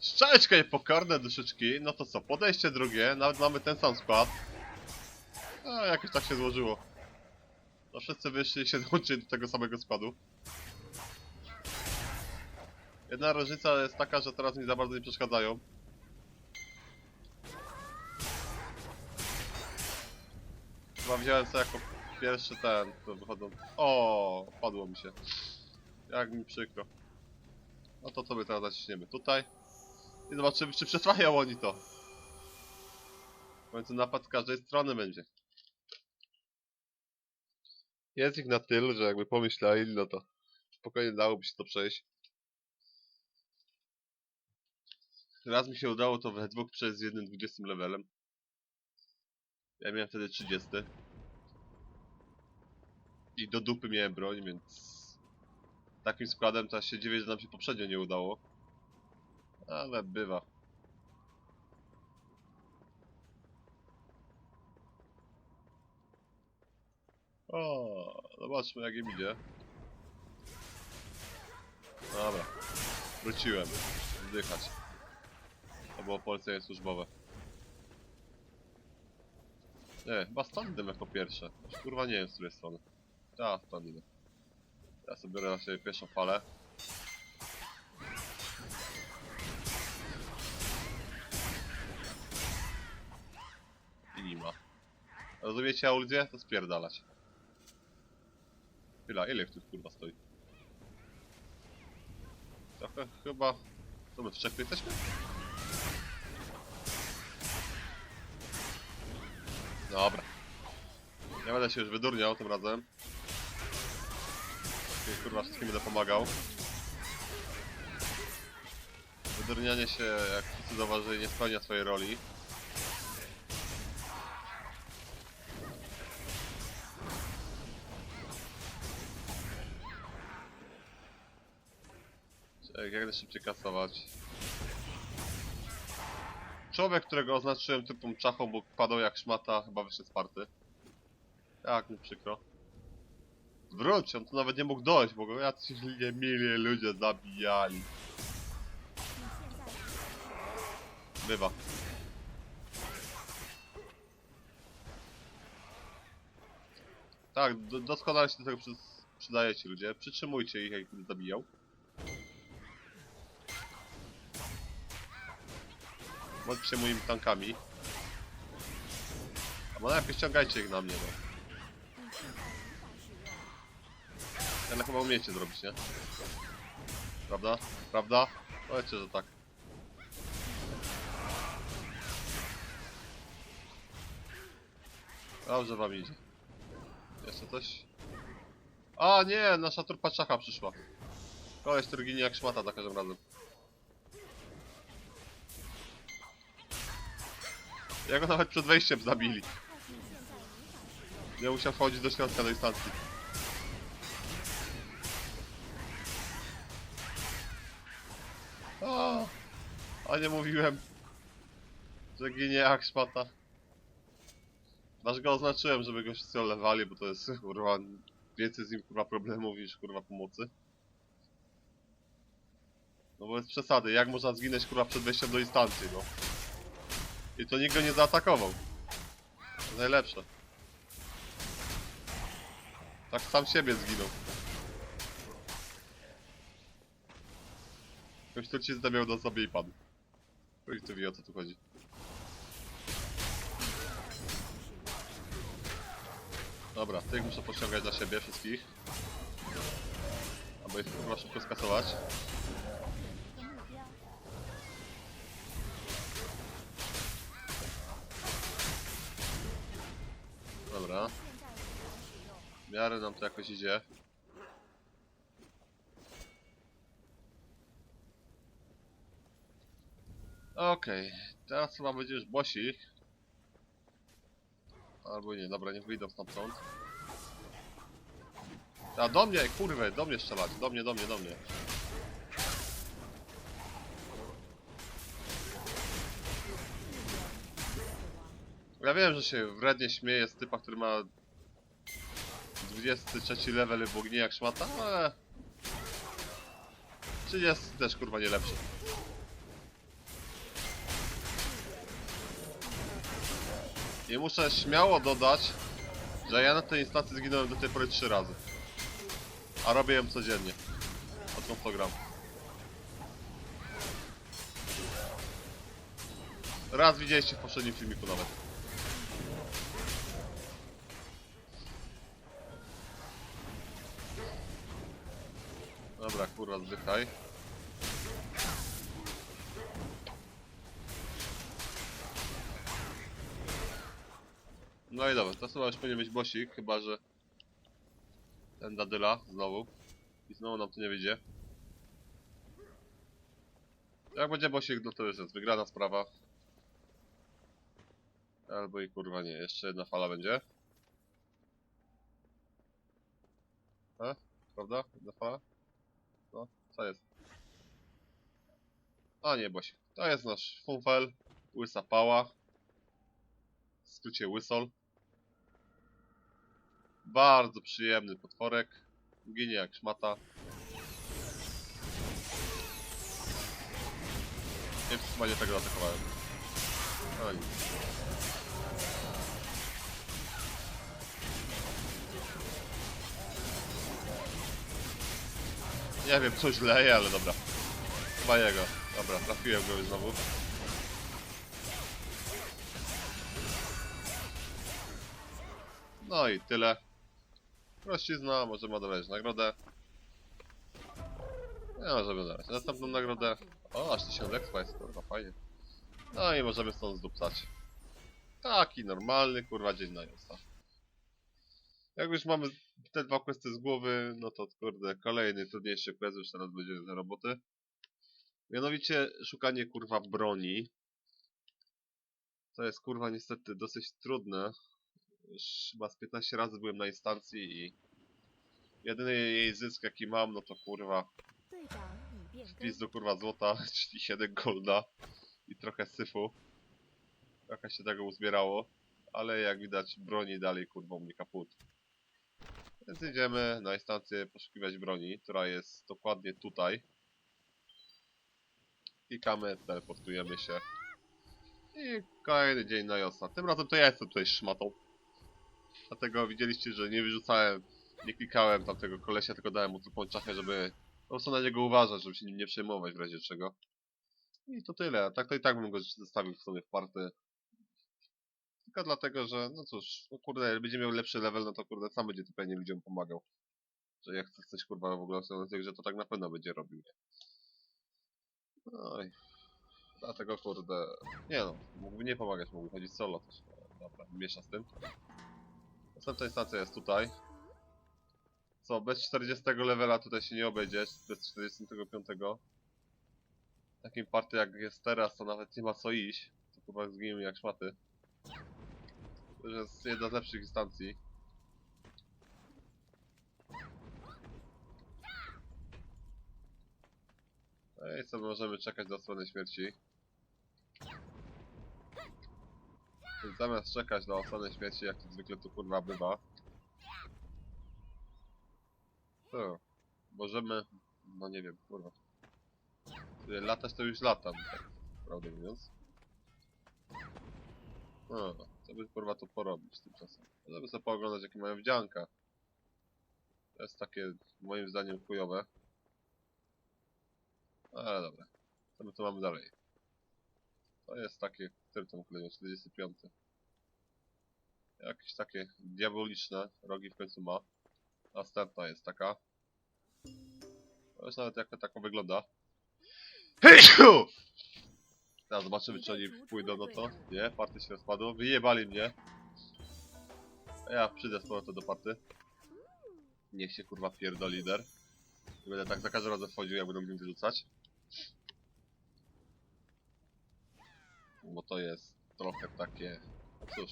Szczęczkę pokorne duszyczki, no to co, podejście drugie, nawet mamy ten sam skład. A jakoś tak się złożyło. No wszyscy wyszli się dołączyli do tego samego składu. Jedna różnica jest taka, że teraz mi za bardzo nie przeszkadzają. Chyba wziąłem sobie jako pierwszy ten, to wychodzą. O, padło mi się. Jak mi przykro. No to sobie teraz zaciśniemy tutaj. I zobaczymy, czy przetrwają oni to. W końcu napad z każdej strony będzie. Jest ich na tylu, że jakby pomyśleli, no to spokojnie dałoby się to przejść. Raz mi się udało to we dwóch przejść z jednym 20 levelem. Ja miałem wtedy 30. I do dupy miałem broń, więc... Takim składem to się dziwię, że nam się poprzednio nie udało. Ale bywa. O, zobaczmy jak im idzie. Dobra. Wróciłem. Zdychać. To było polecenie służbowe. Nie, chyba standem jako pierwsze. Kurwa nie wiem z której strony. Ta, standem. Ja sobie biorę na siebie pierwszą falę. Rozumiecie audację? To spierdalać. Chwila, ile ich tu kurwa stoi? Trochę chyba... Co my w trzech jesteśmy? Dobra. Nie będę się już wydurniał tym razem. Kurwa wszystkim będę pomagał. Wydurnianie się, jak wszyscy zauważyli, nie spełnia swojej roli. Jak najszybciej kasować. Człowiek, którego oznaczyłem typą czachą, bo padał jak szmata, chyba wyszedł z party. Jak mi przykro. Wróć, on tu nawet nie mógł dojść, bo go jacyś niemili ludzie zabijali. Bywa. Tak, do, doskonale się do tego przy, przydajecie ludzie. Przytrzymujcie ich, jak będę zabijał. Bądźcie moimi tankami. Albo najpierw ściągajcie ich na mnie, no. Ale chyba umiecie zrobić, nie? Prawda? Prawda? Powiedzcie, że tak. Dobrze wam idzie. Jeszcze coś? A nie, nasza trupa czacha przyszła. Koleś, który ginie jak szmata za każdym razem. Ja go nawet przed wejściem zabili. Nie musiał wchodzić do środka do instancji. O, a nie mówiłem, że ginie jak szpata. Aż go oznaczyłem, żeby go wszyscy olewali, bo to jest kurwa więcej z nim kurwa problemów niż kurwa pomocy. No bo jest przesady, jak można zginąć kurwa przed wejściem do instancji, no. I to nikt go nie zaatakował. To najlepsze. Tak sam siebie zginął. Ktoś trucizny miał na sobie i padł. Chuj tu wie o co tu chodzi. Dobra, tych muszę pociągać dla siebie wszystkich. Albo ich chyba szybko skasować. Dobra. W miarę nam to jakoś idzie. Okej, teraz chyba będzie już bosik. Albo nie, dobra, niech wyjdą stamtąd. A do mnie, kurwę, do mnie strzelać, do mnie, do mnie, do mnie. Ja wiem, że się wrednie śmieje z typa, który ma 23 level w ognie jak szmata, ale... 30 też kurwa nie lepszy. I muszę śmiało dodać, że ja na tej instancji zginąłem do tej pory 3 razy. A robię ją codziennie. Odkąd to gram. Raz widzieliście w poprzednim filmiku nawet. Dobra, kurwa, zdychaj. No i dobra, to chyba już powinien być bosik, chyba że ten dadyla znowu. I znowu nam to nie wyjdzie. Jak będzie bosik, no to już jest wygrana sprawa. Albo i kurwa nie, jeszcze jedna fala będzie. A? Prawda? Jedna fala? Co jest? A nie, bosik. To jest nasz funfel, łysa pała. W skrócie łysol. Bardzo przyjemny potworek. Ginie jak szmata. Nie nie tego atakowałem. No nic. Nie wiem, coś leje, ale dobra. Chyba jego. Dobra, trafiłem go znowu. No i tyle. Prościzna, możemy odebrać nagrodę. Nie możemy odebrać następną nagrodę. O, aż 1000 expa jest, kurwa, fajnie. No i możemy stąd zdupcać. Taki normalny, kurwa, dzień na. Jak już mamy te dwa questy z głowy, no to kurde, kolejny trudniejszy quest już teraz będzie do roboty. Mianowicie szukanie kurwa broni. To jest kurwa niestety dosyć trudne. Już chyba z 15 razy byłem na instancji i jedyny jej zysk jaki mam, no to kurwa wpis do kurwa złota, czyli 7 golda i trochę syfu. Trochę się tego uzbierało, ale jak widać broni dalej kurwa mnie kaput. Więc idziemy na instancję poszukiwać broni, która jest dokładnie tutaj. Klikamy, teleportujemy się. I kolejny dzień na Josa. Tym razem to ja jestem tutaj szmatą. Dlatego widzieliście, że nie wyrzucałem, nie klikałem tamtego kolesia, tylko dałem mu tylko czachę, żeby po prostu na niego uważać, żeby się nim nie przejmować w razie czego. I to tyle. Tak to i tak bym go zostawił w sumie w party. Tylko dlatego, że no cóż, no kurde, będzie miał lepszy level, no to kurde sam będzie tutaj nie ludziom pomagał. Że jak chce coś kurwa w ogóle w tej to tak na pewno będzie robił. Nie? I dlatego kurde, nie no, mógłby nie pomagać, mógłby chodzić solo też. No, Dobra, miesza z tym. Następna instancja jest tutaj. Co, bez 40 levela tutaj się nie obejdziesz, bez 45. W takim party jak jest teraz, to nawet nie ma co iść. To chyba zginiemy jak szmaty. To jest jedna z lepszych instancji. No i co, możemy czekać do strony śmierci. Więc zamiast czekać na ocenę śmierci, jak to zwykle tu kurwa bywa, to możemy, no nie wiem, kurwa. Latać to już latam, tak prawdę mówiąc. No, co by kurwa to porobić tymczasem? Żeby sobie pooglądać jakie mają wdzianka. To jest takie, moim zdaniem, chujowe. Ale dobra. Co my tu mamy dalej? To jest takie, który tam kolejny, 45. Jakieś takie diaboliczne rogi w końcu ma. Następna jest taka. To jest nawet jak to taką wygląda. Hejsiu! Teraz zobaczymy czy oni pójdą no to. Nie, party się rozpadło. Wyjebali mnie. A ja przyjdę z powrotem do party. Niech się kurwa pierdo lider. I będę tak za każdym razem wchodził jak będą mnie wyrzucać. Bo to jest trochę takie... Cóż...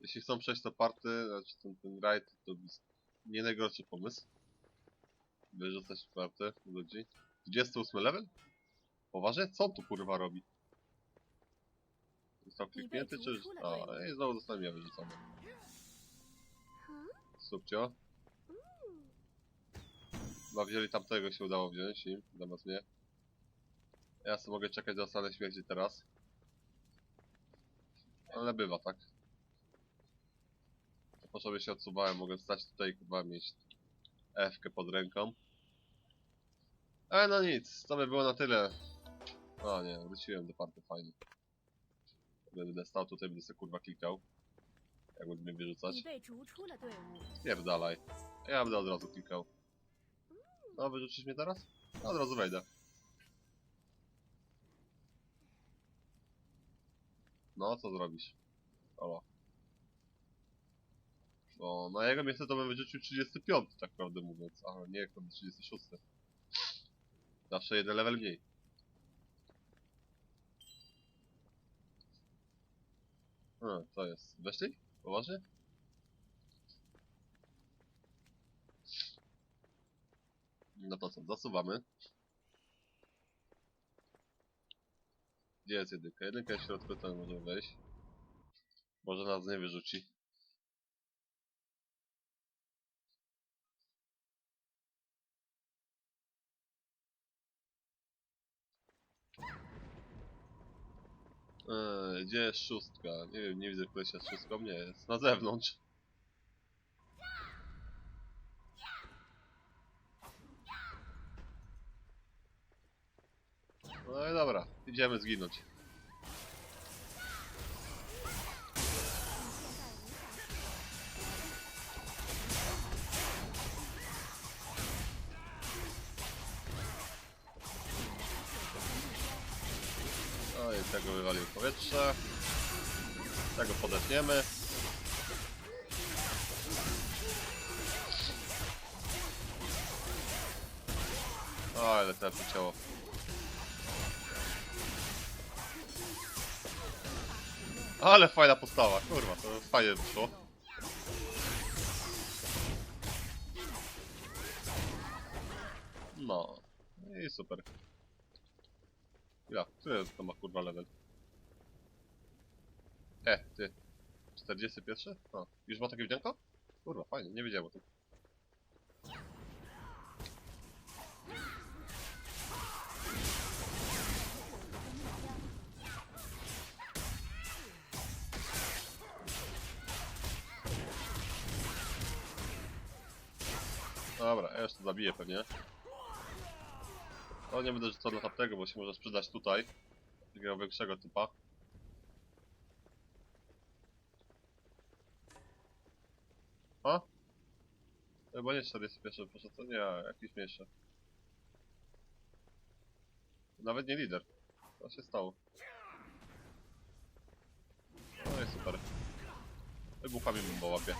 Jeśli chcą przejść to party, znaczy ten, ten raid, to nie najgorszy pomysł. Wyrzucać party ludzi. 28 level? Poważnie? Co on tu kurwa robi? Został kliknięty czy... A, i znowu zostałem ja wyrzucony. Subcio. Chyba wzięli tamtego się udało wziąć im, zamiast mnie. Ja sobie mogę czekać do ostatniej śmierci teraz. Ale bywa, tak? Po sobie się odsuwałem, mogę stać tutaj i chyba mieć F-kę pod ręką. Ale no nic, to by było na tyle. A nie, wróciłem do party fajnie. Będę stał tutaj, będę sobie kurwa klikał. Jak mnie wyrzucać. Pierdalaj. Ja będę od razu klikał. No, wyrzucisz mnie teraz? No, od razu wejdę. No, co zrobisz? Olo. No, na jego miejsce to bym wyrzucił 35, tak prawdę mówiąc. A nie, jak 36. Zawsze jeden level mniej. Hmm, co jest? Weszli? Poważnie? No to co, zasuwamy. Gdzie jest jedynka? Jedynka jest w środku, tam możemy wejść. Może nas nie wyrzuci. Gdzie jest szóstka? Nie wiem, nie widzę kolesia z szóstką. Nie, jest na zewnątrz. No i dobra, idziemy zginąć. Tego wywalił powietrze. Tego podetniemy. O, ale te ciało. Ale fajna postawa, kurwa, to fajnie wyszło. No, i super. Ja, który to ma kurwa level? E, ty. 41? O, już ma takie wdzianko? Kurwa, fajnie, nie wiedziałem o tym. Dobra, ja już to zabiję pewnie. To nie będę rzucał na tamtego, bo się może sprzedać tutaj. Takiego większego typa. A? Chyba nie 41, proszę, to nie, jakiś mniejszy. Nawet nie lider. Co się stało? No i super. Wybuchami bomba łapie.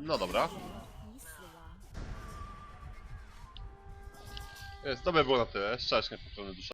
No dobra. Więc to było na tyle. Szczerze, popełnione dusza.